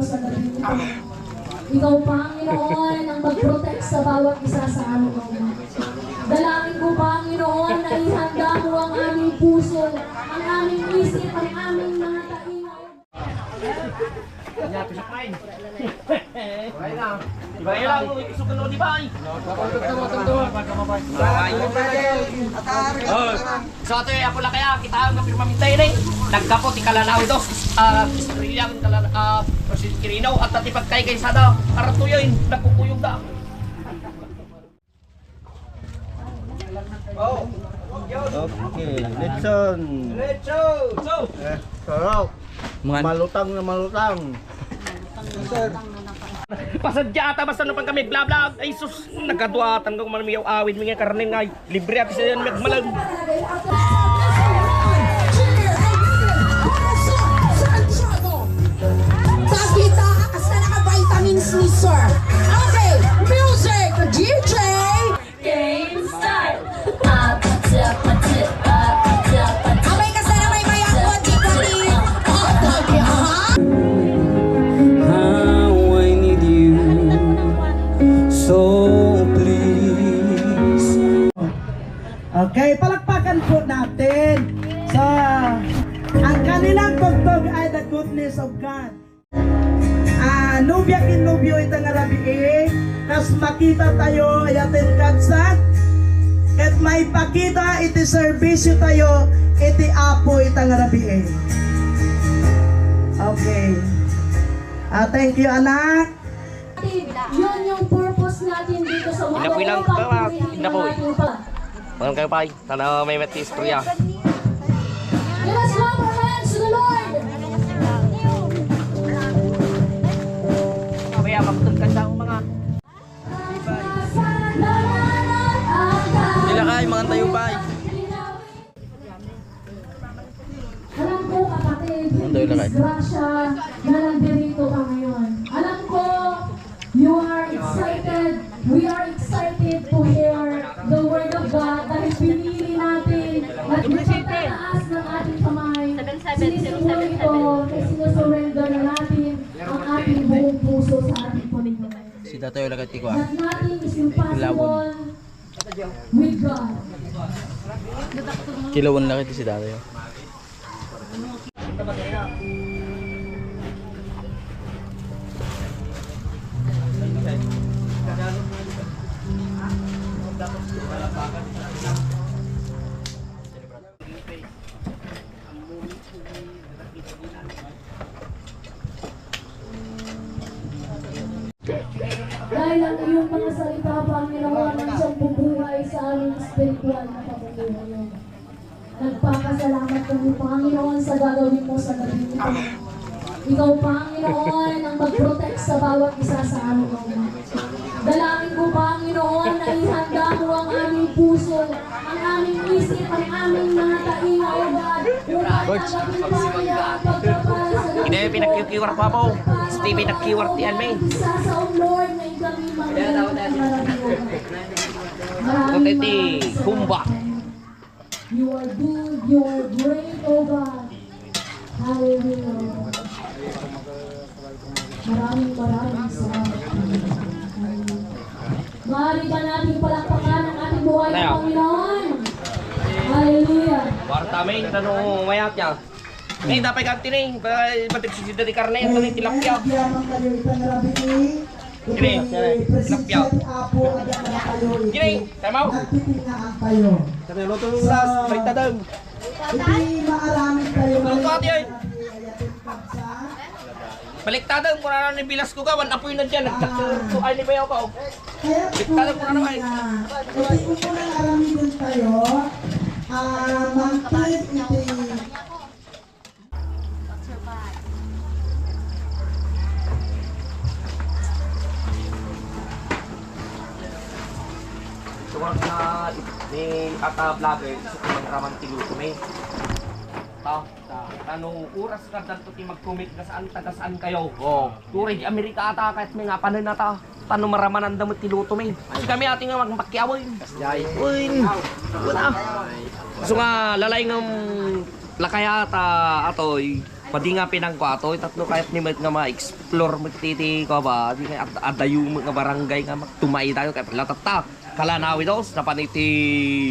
mo sa gabi ito. Ikaw, Panginoon, ang mag-protect sa bawat isa sa amin, O God. Dalangin ko, Panginoon, na ihanda mo ang aming puso, ang aming isip, ang aming mga tainga, O Iba lang, isukan mo di ba? Oh, so ito yung ako lang kaya, kita ang kapirmamintay na eh. Nagkapot, ikalalaw dos, ah, istriyang, ah, Kirinaw, at at ipagkay kay sada, karato yun, nagkukuyog na. Okay, Letson. So, Eh, sarap. Malutang na malutang. pasadya ata basta no pang kami bla bla ay sus nagkaduatan ko man miyaw awid mga karne nga libre at sa yan magmalag Pakita ka kasi naka-vitamins ni Sir. Ay the goodness of God. Ah, nubya kin nubyo ita nga labi eh, kas makita tayo ayatin katsan, kat may pakita iti serbisyo tayo iti apo ita nga labi eh. Okay. Ah, thank you anak. Yun yung purpose natin dito sa mga Inapoy lang, tama, piliin inapoy. Mga kayo pa, sana may mati istorya. Let us Kaya magtun ka sa mga Sila kay mga tayo pa Alam ko kapatid, Ang tayo lakay. disgrasya na nandito ka ngayon. Alam ko, you are excited, we are excited to hear the word of God dahil pinili natin at ipagtataas ng ating kamay. Sinisimo ito Tatayo lang is impossible with God. Kilawan lang ito si Tatayo Ikaw, Panginoon, ang mag-protect sa bawat isa sa amin, O. Dalangin ko, Panginoon, na ihanda mo ang aming puso, ang aming isip, ang aming mga tainga, O God. Upang tanggapin, Panginoon, ang pagpapala sa gabi Hindi, pinagkikiwar pa po. Stevie, nagkiwar tiyan, may. Isa sa Lord na kami magaling Kutiti, kumba. You are good, you are great, O God. Hallelujah. Maraming maraming salamat. Maaari ba natin palakpakan ang ating buhay ng. Panginoon? Hallelujah. Warta may, tanong mayat niya. Ngayon, dapat ganti na yung batik si dari karne, ito na yung tilapia. Eh. Gini, tilapia. Eh. Gini, mo. Nagtitingaan kayo. Sabi, luto yung ras, balik daw. Hindi maarami kayo. Luto ati ay. Balik daw, kung ano ni bilas ko ka, wan apoy na dyan, ay ni bayaw ka. oh. Kaya Diktator mo na naman. Kasi kung muna arami din kayo, ah, mangkit iti Tuwag na ni Ata Vlogger, sa kumang raman tiluto may. Ta, ta, tanong oras ka danto ti mag-commit na saan taga saan kayo. Oh, turay di Amerika ata kahit may nga panan na ta. Tanong maraman ang damot tiluto may. Ay kami ating nga magpakyawin. Yay. Uy. Wala. So nga lalay ng lakay ata atoy. Padi nga pinangkwato, tatlo kahit ni nga ma-explore magtiti ko ba, di nga ad- adayo mo nga barangay nga magtumay tayo kay latata. Kalanawi dos na paniti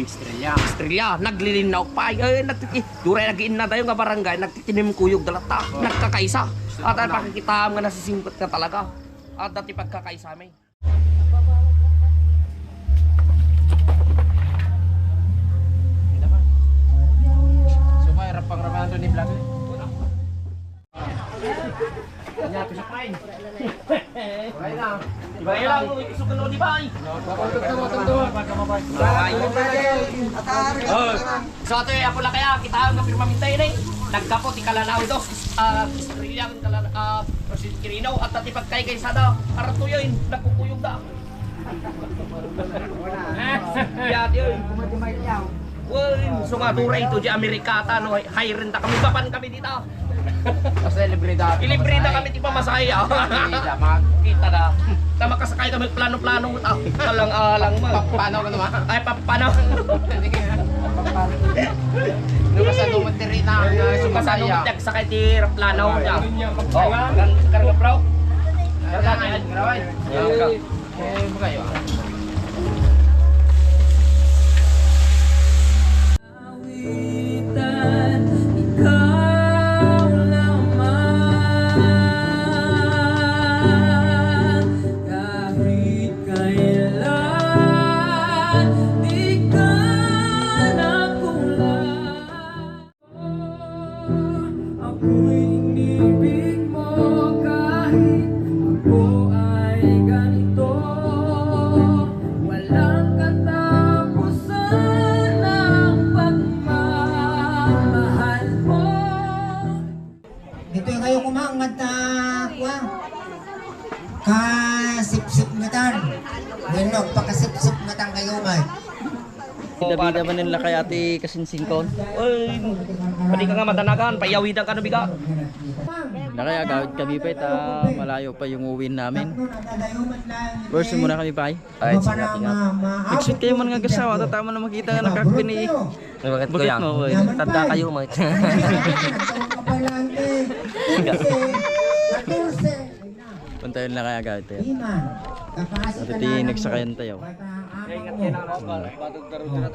Estrella. Estrella naglilinaw pa ay nagtiti. Duray nagiin na tayo nga barangay nagtitinim kuyog dalata. Nagkakaisa. At ay pakikita nga nasisingkot ka talaga. At dati pagkakaisa may. Iba lang, isukan mo di ba? Oh, so ito ako lang kaya, kita ang kapirmamintay na eh. Nagkapot, ah, Estrella, kalana, ah, President Quirino, at dati pagkay kay Sada, arato yun, nagpupuyog da. Yan yun. Well, so nga dura ito di Amerikata, no, high rent kami, bapan kami dito. Kasi libre dati. Ilibre na kami di pa masaya. Kita na. Tama kasakay kami plano-plano. Ah, alang-alang man. Paano ka naman? Ay, papano? Nung sa lumatiri na Kasano mo tiyag sakay di plano niya. Oh, kan karga bro. Karga niya. Karga. Eh, Bida-bida man nila kay ate kasinsingkon. Oy, pwede ka nga madanagan, payawidan ka na biga. Na kaya gawid kami pa ita malayo pa yung uwin namin. Verse muna kami pa. Ay, sige, ingat. Exit kayo man nga gasawa, tatama na makita nga nakakpini. Bakit ko Bakit yan? mo, boy? Tanda kayo, mga. Puntayin na kaya gawid tayo. Kapasi At iti nagsakayan tayo.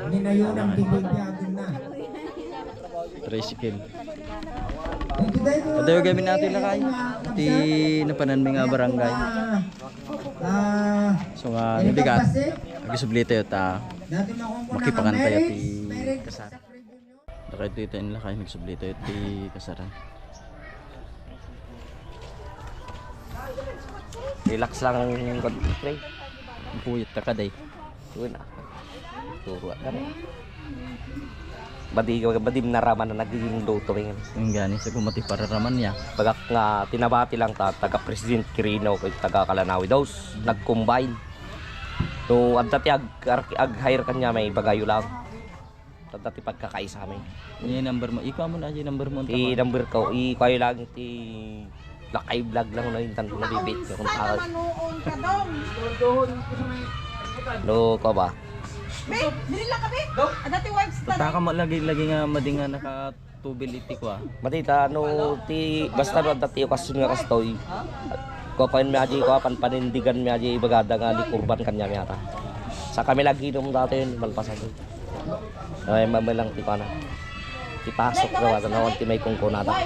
Hindi na yun ang bibigyan na. Tricycle. Padayo gamin natin lakay. Iti napanan mi nga barangay. So nga nibigat. Nagisubli tayo ta makipangan tayo ti kasaran. Lakay dito yung lakay nagsubli tayo ti kasaran. Relax lang ang play. Puyat ta kaday. Tuwa na. Tuwa ka na. Badi badim naraman na nagiging luto ngayon. Yung gani sa kumati para raman niya. Bagak nga tinabati lang ta taga President Quirino kay taga Kalanawi daw nag-combine. No adda ti ag, ag, hire kanya may bagayo lang. Adda ti pagkakaisa mi. Yung number mo. Ikaw mo na yung number mo. Ti number ko i kayo lang ti lakay vlog lang na yung tanto na bibit kung tawag. No ko ba? Taka mo lagi lagi nga madi nga naka tubility ko ah. Matita no ti basta no adda ti okasyon nga kastoy. Ko kain mi aji ko apan panindigan mi aji bagada nga di kurban kanya mi ata. Sa kami lagi nung dati yun malpasan. Ay mamalang ti pana. Ti pasok daw at nawan ti may kungkunada.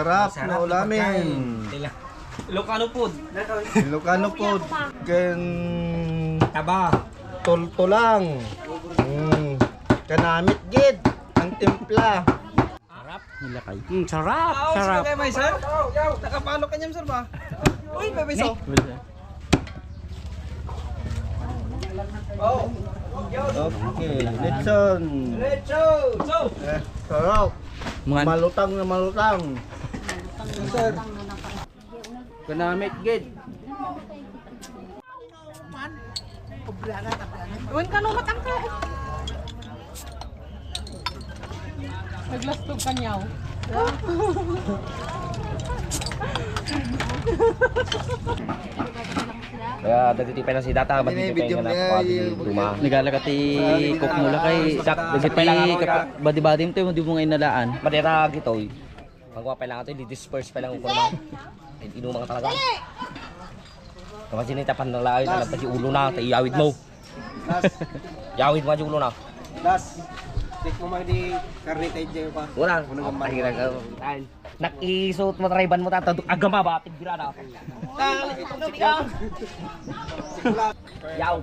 masarap, na ulamin. Ilocano food. Ilocano food. Ken Taba. tultulang. Mm. Kanamit gid ang timpla. Nilakay. Mm, sarap. Sarap. Okay, lechon. Lechon. Eh, sarap. Mga Malutang na malutang. Kanamit gid. Kaya nagtitipay lang si Data, matitipay nga na kapag luma. Nagalagati cook mula kay Sak, Nagiti badi-badi mo tayo, di mo ngayon nalaan. Madera gito eh. Pagkuha pa lang ito, di-disperse pa lang ko naman. Inumang talaga. Kapag sinitapan ng layo, nalagpas yung ulo na, tayo iawid mo. Yawid mo yung ulo na. Das. Tik mo man di karne tayo pa. Wala. Pahirang ka. Nakisuot mo trayban mo tatadok agama ba tigira na. Yaw.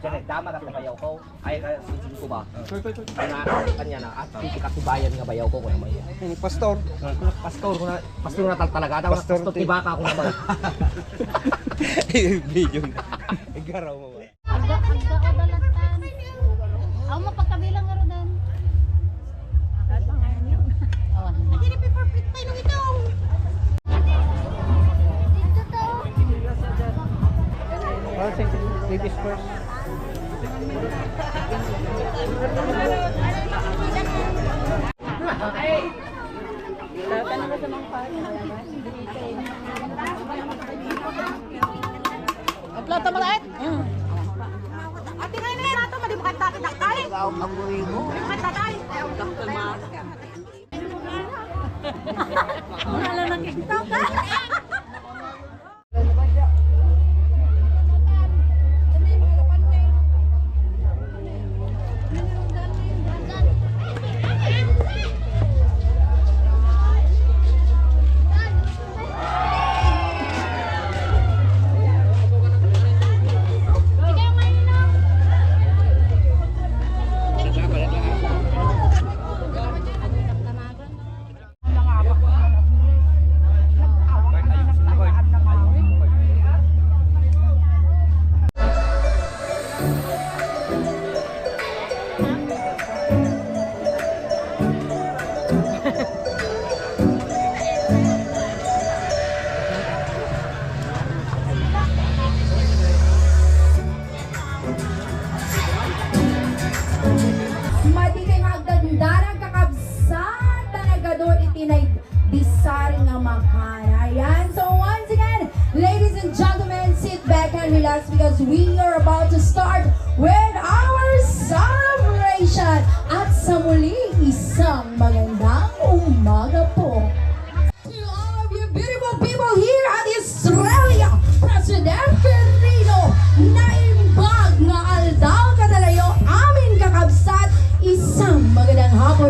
Diyan dama ka sa bayaw ko. Ay ka sisin ko ba? Na kanya na at hindi ka tubayan nga bayaw ko ko naman. Ini pastor. Pastor ko na pastor na tal talaga daw pastor tiba ka ako naman. Video. Igaraw mo ba? Agda, agda o dalatan. Ako mapagkabilang nga rodan. Hindi ni paper plate tayo nung ito. Dito to. Plata malait. Ate ngayon na nato madi makita kita kay. Ang amoy mo. Makita kay. Wala nang TikTok.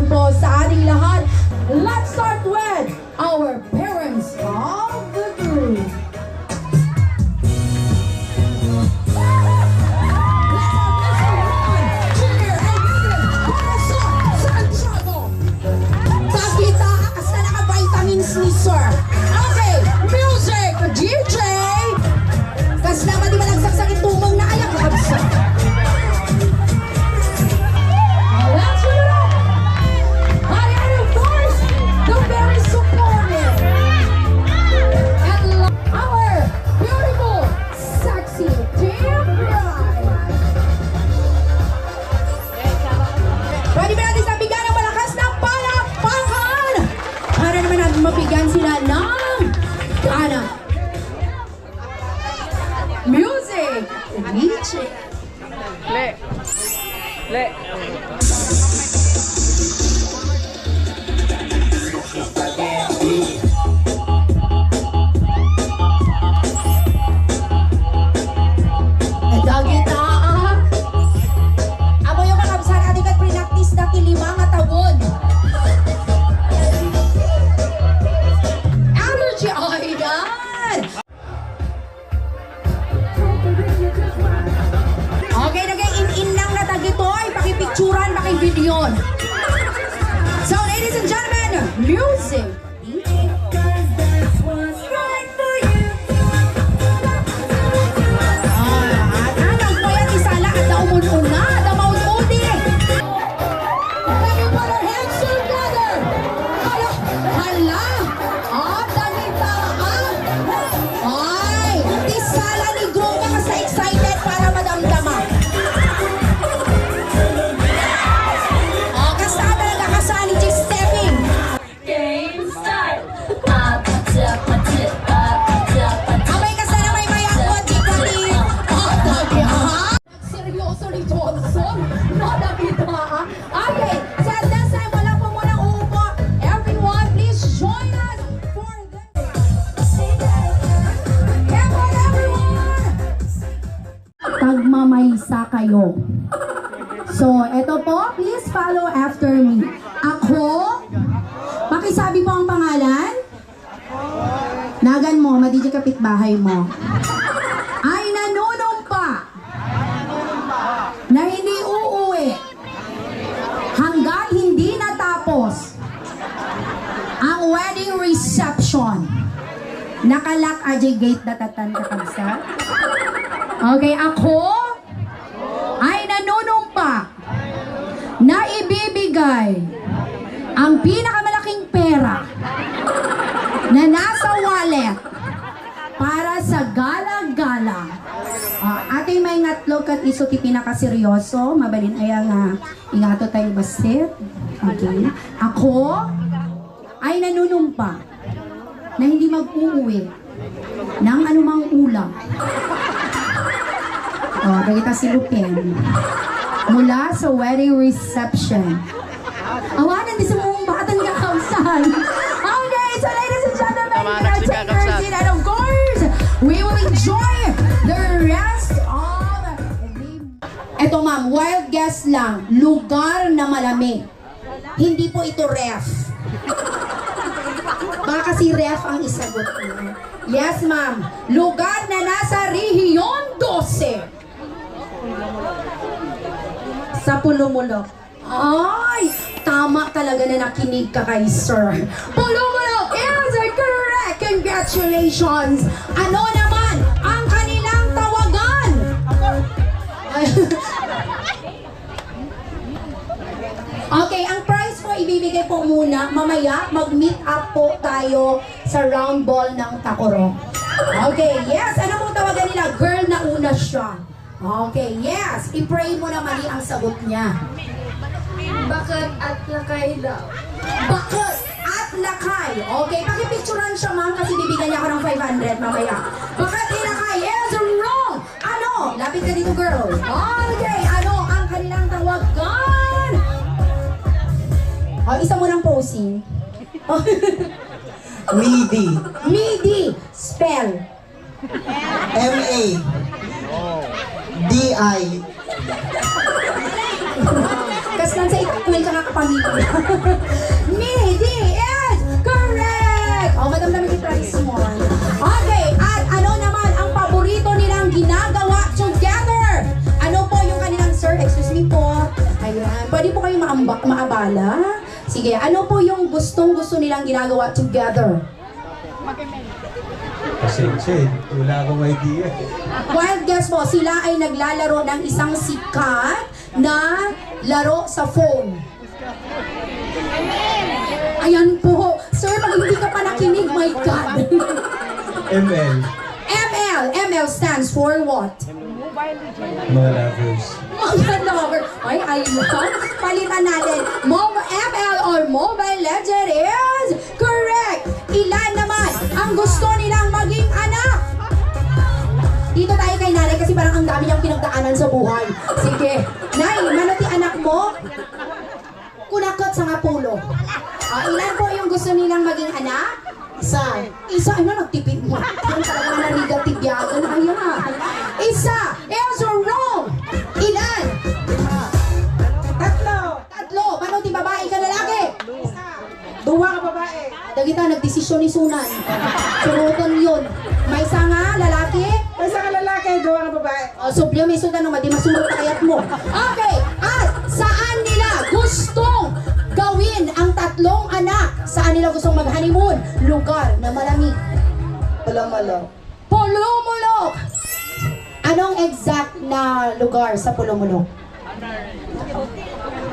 Po sa ating lahat. Let's start with our naman natin mabigyan sila ng gana. Music, DJ. Ito kita. Tagmamaysa kayo. So, eto po, please follow after me. Ako, pakisabi po ang pangalan. Nagan mo, madidya kapitbahay mo. Ay nanunumpa na hindi uuwi hanggang hindi natapos ang wedding reception. Nakalak aja gate datatan kakabsa. Okay, ako ay nanunumpa na ibibigay ang pinakamalaking pera na nasa wallet para sa gala-gala. Uh, ate may ngatlog kat iso ti pinakaseryoso, mabalin ay nga ingato tayo basit. Okay. Ako ay nanunumpa na hindi mag-uuwi ng anumang ulam. Oh, dagita si Lupin. Mula sa wedding reception. Awanan di sa mong batan nga kausan. Okay, so ladies and gentlemen, we are take our seat and of course, we will enjoy the rest of the... Eto ma'am, wild guess lang, lugar na malamig. Hindi po ito ref. Baka si ref ang isagot niyo. Yes ma'am, lugar na nasa Rehiyon 12 sa Pulumulok. Ay, tama talaga na nakinig ka kay sir. Pulumulok is correct! Congratulations! Ano naman ang kanilang tawagan? okay, ang prize po ibibigay po muna. Mamaya, mag-meet up po tayo sa round ball ng Takoro. Okay, yes. Ano pong tawagan nila? Girl na una siya. Okay, yes. I-pray mo na mali ang sagot niya. Bakit at lakay daw? Bakit at lakay. Okay, pakipicturan siya ma'am kasi bibigyan niya ako ng 500 mamaya. Bakit ilakay is wrong. Ano? Lapit ka dito girl. Okay, ano ang kanilang tawagan? Oh, isa mo ng posing. Midi. Midi. Spell. M-A. D-I. Kas lang sa itakwil ka nga kapamilya. Midi is correct! O, madam namin yung price mo. Okay, at ano naman ang paborito nilang ginagawa together? Ano po yung kanilang, sir, excuse me po. Ayan, pwede po kayo maambak, maabala. Sige, ano po yung gustong gusto nilang ginagawa together? Pasensya eh. Wala akong idea. Wild guess po, sila ay naglalaro ng isang sikat na laro sa phone. Ayan po. Sir, pag hindi ka pa nakinig, my God. ML. ML. ML stands for what? Mga lovers. Mga lover. Ay, I love. Palitan natin. Mo ML or Mobile Legend is correct. Ilan ang gusto nilang maging anak? Dito tayo kay nanay kasi parang ang dami niyang pinagdaanan sa buhay. Sige. Nay, ano ti anak mo? Kunakot sa nga pulo. Ah, ilan po yung gusto nilang maging anak? Isa. Isa, ano nagtipid mo? Yung talaga na negative yagan. Ayan. Isa. Dagita, nagdesisyon ni Sunan. Surutan yun. May isa nga lalaki? May isa nga lalaki, duwa ka babae. O, subyo, may sudan naman, di masunod na kayat mo. Okay, at saan nila gustong gawin ang tatlo tatlong anak. Saan nila gustong mag-honeymoon? Lugar na malamig. Malang-malang. Pulumulok! Anong exact na lugar sa Pulumulok?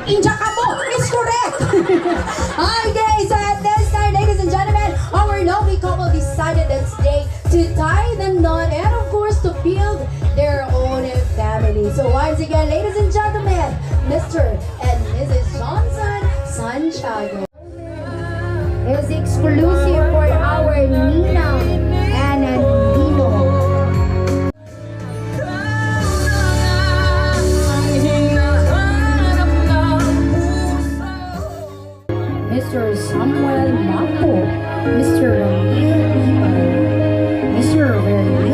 Injakamo is correct! okay, so at this time, ladies and gentlemen, our lovely couple decided this day to tie the knot and of course to build their own family. So once again, ladies and gentlemen, Mr. and Mrs. Johnson Santiago is exclusive for our Nina Mr. Samuel Mapo, Mr. Ramil Iban, Mr. Ramil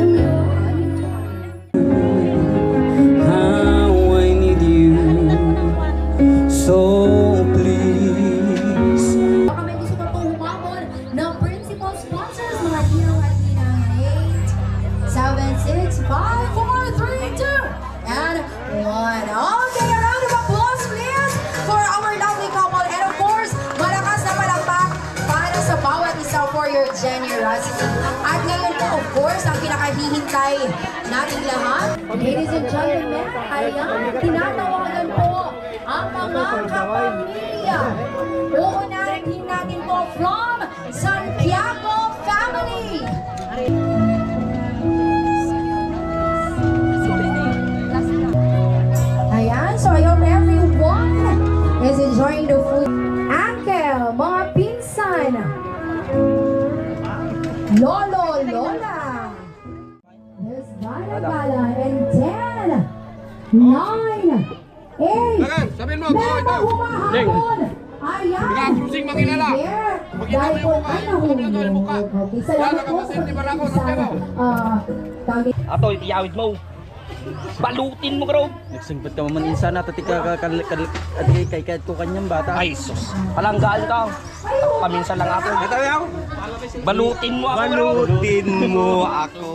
Lolo, Lola. There's Gala Gala and 10, 9, 8, Sabihin mo, Meron pa humahabol. Ayan. Bigla, cruising makilala. Yeah. Makita mo po yung mukha. Makita mo yung mukha. Wala ka di ba ako, ah, tawag Ato, iyawid mo. Balutin mo, bro. Nagsingpot ka man insa na tati ka ka kal kal at kay kay kahit ko kanyang bata. Ay, sus. Palanggaan ka. Paminsan lang ako. Ito yaw. Balutin mo ako, bro. Balutin mo ako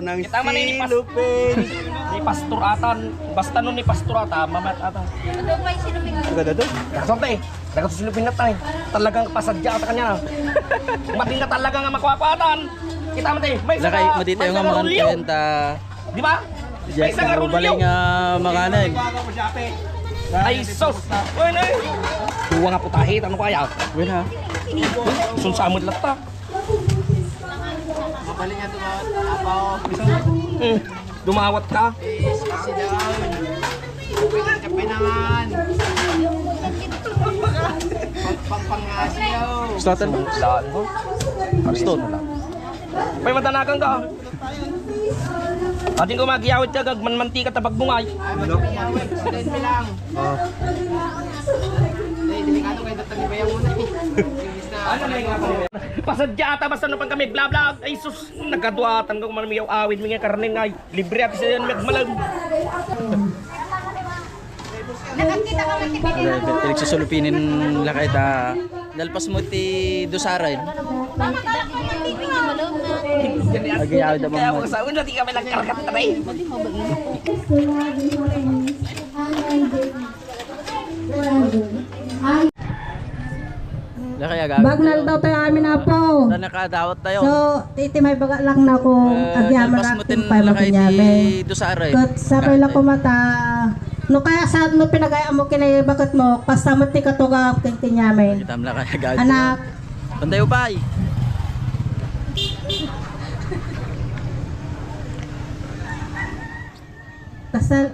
ng Kita man ni Pas- silupin. Ni Pastor Atan. Basta nun ni Pastor Ata, mamat Ata. Agad ito? Nakasante. Nakasusulupin na tayo. Talagang pasadya ata kanya. Mating ka talaga nga makwapatan. Kita mo tayo. May Lakay saka- may yung saka mga kwenta. Di ba? Jack saka na rolyo. balay nga makanay. Ay, sos. Uy, na. Tuwa nga putahit. Ano kaya? Wen ha. Sun sa amod lata. Hmm, Dumawat ka. Slatan mo. Saan mo? Gusto na lang. May matanakan ka. Ating ko magyawit ka, gag manmanti ka tabag bungay. Ano na yung? Pasadya ata basta no pang kami bla bla ay sus nagkaduatan ko man miyaw awid mi nga karne ngay libre ati sa yan magmalag Pilig susulupinin lakay ta. Dalpas mo ti dosaray. Agayawid na kaya mo. Mo sa una di kami nagkarkat taray Lakay agawid. Bagnal daw tayo amin na po. Ta nakadawat tayo. So, titi may baga lang na ko agya dalpas mo tin pa lakay makinyame. ti dosaray. Kat sabay lang ko mata. No kaya sa no pinagaya mo kinay bakit mo pasamot ti katuga kay tinyame. Anak, Panday upay. Kasal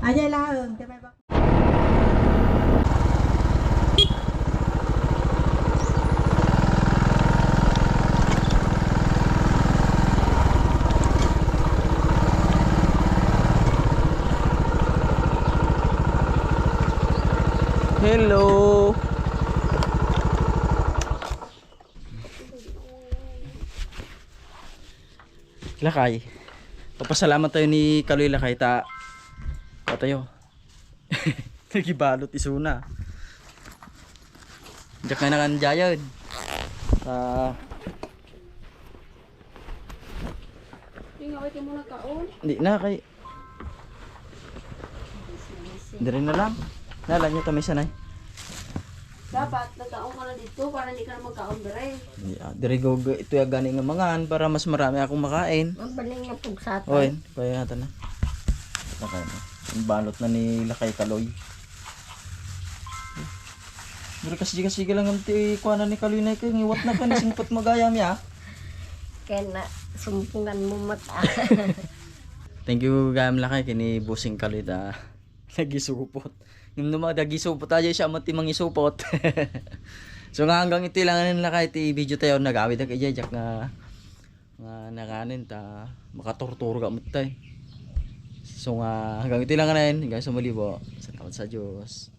Aja may bak- Hello. Lakay. Papasalamat tayo ni Kaloy Lakay ta. Tayo. Nagibalot isuna. Diyak na nakanjayad. Ta. Hindi na kay. Hindi rin na lang. Nala nyo tamis sanay. Dapat, nagkaon ka na dito para hindi ka na magkaon dire. Yeah, diri go ito ya gani nga mangan para mas marami akong makain. Ang baling nga pugsat. Oy, kaya natin na. Nakain na. Ang balot na ni Lakay Kaloy. Diri kasi kasi lang ang ti kuana ni Kaloy na kay ngiwat na ka ni singpot magayam ya. Kaya na, sumpungan mo mata. Thank you gayam Lakay kini busing Kaloy da nagisupot. Yung nagisupot aja siya mati mangisupot. so nga hanggang ito lang ang Lakay ti video tayo nagawid na kay Jajak nga nga nakanin ta makatorturo ka mo tay. So nga hanggang ito lang yun. Hanggang sa muli po. Salamat sa Diyos.